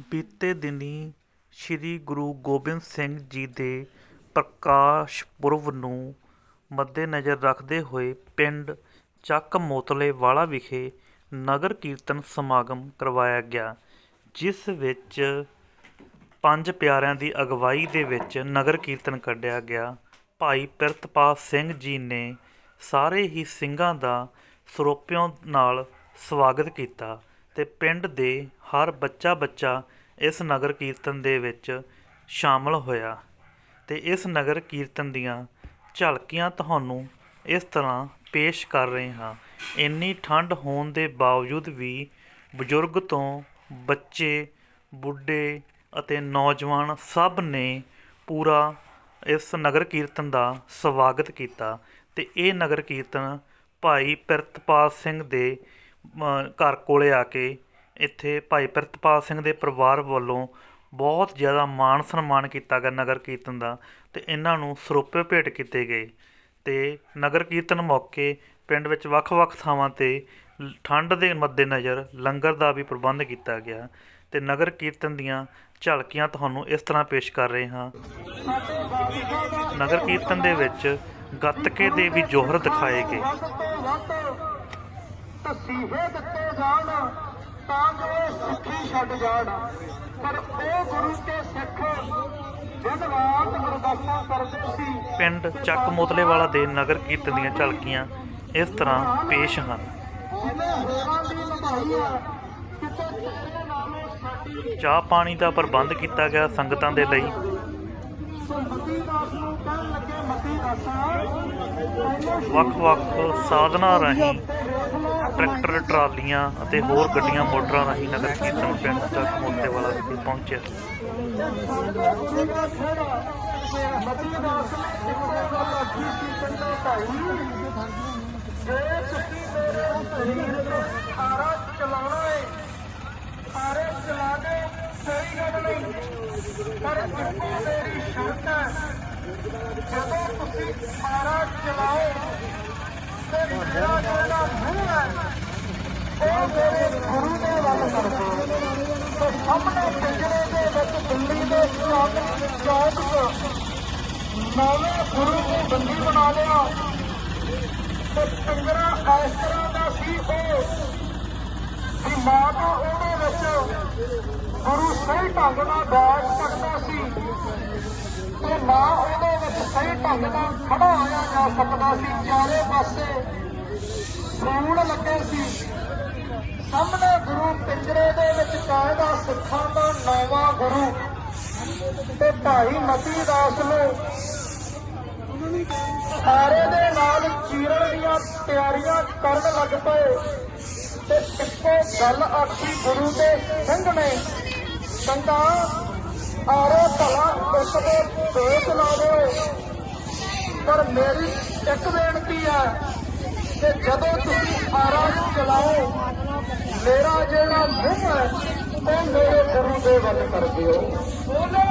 ਬੀਤੇ ਦਿਨੀਂ ਸ੍ਰੀ ਗੁਰੂ ਗੋਬਿੰਦ ਸਿੰਘ ਜੀ ਦੇ ਪ੍ਰਕਾਸ਼ ਪੁਰਬ ਨੂੰ ਮੱਦੇਨਜ਼ਰ ਰੱਖਦੇ ਹੋਏ ਪਿੰਡ ਚੱਕ ਮੋਤਲੇ ਵਾਲਾ ਵਿਖੇ ਨਗਰ ਕੀਰਤਨ ਸਮਾਗਮ ਕਰਵਾਇਆ ਗਿਆ, ਜਿਸ ਵਿੱਚ ਪੰਜ ਪਿਆਰਿਆਂ ਦੀ ਅਗਵਾਈ ਦੇ ਵਿੱਚ ਨਗਰ ਕੀਰਤਨ ਕੱਢਿਆ ਗਿਆ। ਭਾਈ ਪਿਰਤਪਾਲ ਸਿੰਘ ਜੀ ਨੇ ਸਾਰੇ ਹੀ ਸਿੰਘਾਂ ਦਾ ਸਰੋਪਿਆਂ ਨਾਲ ਸਵਾਗਤ ਕੀਤਾ। ਤੇ ਪਿੰਡ ਦੇ ਹਰ ਬੱਚਾ ਬੱਚਾ ਇਸ ਨਗਰ ਕੀਰਤਨ ਦੇ ਵਿੱਚ ਸ਼ਾਮਲ ਹੋਇਆ ਅਤੇ ਇਸ ਨਗਰ ਕੀਰਤਨ ਦੀਆਂ ਝਲਕੀਆਂ ਤੁਹਾਨੂੰ ਇਸ ਤਰ੍ਹਾਂ ਪੇਸ਼ ਕਰ ਰਹੇ ਹਾਂ। ਇੰਨੀ ਠੰਡ ਹੋਣ ਦੇ ਬਾਵਜੂਦ ਵੀ ਬਜ਼ੁਰਗ ਤੋਂ ਬੱਚੇ, ਬੁੱਢੇ ਅਤੇ ਨੌਜਵਾਨ ਸਭ ਨੇ ਪੂਰਾ ਇਸ ਨਗਰ ਕੀਰਤਨ ਦਾ ਸਵਾਗਤ ਕੀਤਾ ਅਤੇ ਇਹ ਨਗਰ ਕੀਰਤਨ ਭਾਈ ਪਿਰਤਪਾਲ ਸਿੰਘ ਦੇ ਘਰ ਕੋਲ ਆ ਕੇ ਇੱਥੇ ਭਾਈ ਪ੍ਰਿਤਪਾਲ ਸਿੰਘ ਦੇ ਪਰਿਵਾਰ ਵੱਲੋਂ ਬਹੁਤ ਜ਼ਿਆਦਾ ਮਾਣ ਸਨਮਾਨ ਕੀਤਾ ਗਿਆ ਨਗਰ ਕੀਰਤਨ ਦਾ ਅਤੇ ਇਹਨਾਂ ਨੂੰ ਸਰੋਪੇ ਭੇਟ ਕੀਤੇ ਗਏ ਅਤੇ ਨਗਰ ਕੀਰਤਨ ਮੌਕੇ ਪਿੰਡ ਵਿੱਚ ਵੱਖ-ਵੱਖ ਥਾਵਾਂ ਤੇ ਲ- ਠੰਡ ਦੇ ਮੱਦੇਨਜ਼ਰ ਲੰਗਰ ਦਾ ਵੀ ਪ੍ਰਬੰਧ ਕੀਤਾ ਗਿਆ ਅਤੇ ਨਗਰ ਕੀਰਤਨ ਦੀਆਂ ਝਲਕੀਆਂ ਤੁਹਾਨੂੰ ਇਸ ਤਰ੍ਹਾਂ ਪੇਸ਼ ਕਰ ਰਹੇ ਹਾਂ। ਨਗਰ ਕੀਰਤਨ ਦੇ ਵਿੱਚ ਗੱਤਕੇ ਦੇ ਵੀ ਜੋਹਰ ਦਿਖਾਏ ਗਏ। ਤਸੀਹੇ ਦਿੱਤੇ ਜਾਣ ਤਾਂ ਜੋ ਸਿੱਖੀ ਛੱਡ ਜਾਣ। ਪਰ ਉਹ ਗੁਰੂ ਕੇ ਸਿੱਖ ਦਿਨ ਰਾਤ ਅਰਦਾਸਾਂ ਕਰਦੇ ਸੀ। ਪਿੰਡ ਚੱਕ ਮੋਤਲੇ ਵਾਲਾ ਦੇ ਨਗਰ ਕੀਰਤਨ ਦੀਆਂ ਝਲਕੀਆਂ ਇਸ ਤਰ੍ਹਾਂ ਪੇਸ਼ ਹਨ। ਚਾਹ ਪਾਣੀ ਦਾ ਪ੍ਰਬੰਧ ਕੀਤਾ ਗਿਆ ਸੰਗਤਾਂ ਦੇ ਲਈ। ਮਤੀ ਦਾਸ ਨੂੰ ਕਹਿਣ ਲੱਗੇ ਮਤੀ ਦਾਸਾ ਵੱਖ-ਵੱਖ ਸਾਧਨਾਂ ਰਾਹੀਂ ਟਰੈਕਟਰ, ਟਰਾਲੀਆਂ ਅਤੇ ਹੋਰ ਗੱਡੀਆਂ, ਮੋਟਰਾਂ ਰਾਹੀਂ ਨਗਰ ਕੀਰਤਨ ਪਿੰਡ ਚੱਕ ਮੋਤਲੇ ਵਾਲਾ ਵਿਖੇ ਪਹੁੰਚਿਆ। ਮਤੀ ਦਾਸ ਨੇ ਇੱਕੋ ਭਾਈ ਜੇ ਤੁਸੀਂ ਮੇਰੇ ਸਰੀਰ ਨੂੰ ਖਾਰਾ ਚਲਾਉਣਾ ਹੈ ਖਾਰੇ ਚਲਾ ਦੇ ਸਹੀ ਗੱਲ ਨਹੀਂ ਪਰ ਇੱਕੋ ਮੇਰੀ ਸ਼ਰਤ ਹੈ ਜਦੋਂ ਤੁਸੀਂ ਖਾਰਾ ਚਲਾਓ ਤੇ ਮੇਰਾ ਜਿਹੜਾ ਮੂੰਹ ਹੈ ਉਹ ਮੇਰੇ ਗੁਰੂ ਦੇ ਵੱਲ ਕਰ ਦਿਓ ਤੇ ਸਾਹਮਣੇ ਪਿੰਜਰੇ ਦੇ ਵਿੱਚ ਦਿੱਲੀ ਦੇ ਚੌਕ 'ਚ ਨਵੇਂ ਗੁਰੂ ਨੂੰ ਬੰਦੀ ਬਣਾ ਲਿਆ ਤੇ ਪਿੰਜਰਾ ਇਸ ਤਰ੍ਹਾਂ ਦਾ ਸੀ ਉਹ ਕਿ ਮਾਂ ਤੋਂ ਉਹਦੇ ਵਿੱਚ ਗੁਰੂ ਸਹੀ ਢੰਗ ਨਾਲ ਬੈਠ ਸਕਦਾ ਸੀ ਤੇ ਨਾ ਉਹਦੇ ਵਿੱਚ ਸਹੀ ਢੰਗ ਨਾਲ ਖੜਾ ਹੋਇਆ ਜਾ ਸਕਦਾ ਸੀ, ਚਾਰੇ ਪਾਸੇ ਸੂਣ ਲੱਗੇ ਸੀ। ਸਾਹਮਣੇ ਗੁਰੂ ਪਿੰਜਰੇ ਦੇ ਵਿੱਚ ਕਾਇਦਾ ਸਿੱਖਾਂ ਦਾ ਨੌਵਾਂ ਗੁਰੂ ਤੇ ਭਾਈ ਮਤੀ ਦਾਸ ਨੂੰ ਸਾਰੇ ਦੇ ਨਾਲ ਚੀਰਨ ਦੀਆਂ ਤਿਆਰੀਆਂ ਕਰਨ ਲੱਗ ਪਏ ਤੇ ਇੱਕੋ ਗੱਲ ਆਖੀ ਗੁਰੂ ਦੇ ਸਿੰਘ ਨੇ ਕਹਿੰਦਾ ਆਰੇ ਭਲਾ ਇੱਕ ਦੇ ਵੇਚ ਲਾ ਦਿਓ ਪਰ ਮੇਰੀ ਇੱਕ ਬੇਨਤੀ ਹੈ ਕਿ ਜਦੋਂ ਤੁਸੀਂ ਆਰਾ ਚਲਾਓ, ਮੇਰਾ ਜਿਹੜਾ ਮੂੰਹ ਹੈ, ਉਹ ਮੇਰੇ ਗੁਰੂ ਦੇ ਵੱਲ ਕਰ ਦਿਓ। ਬੋਲੇ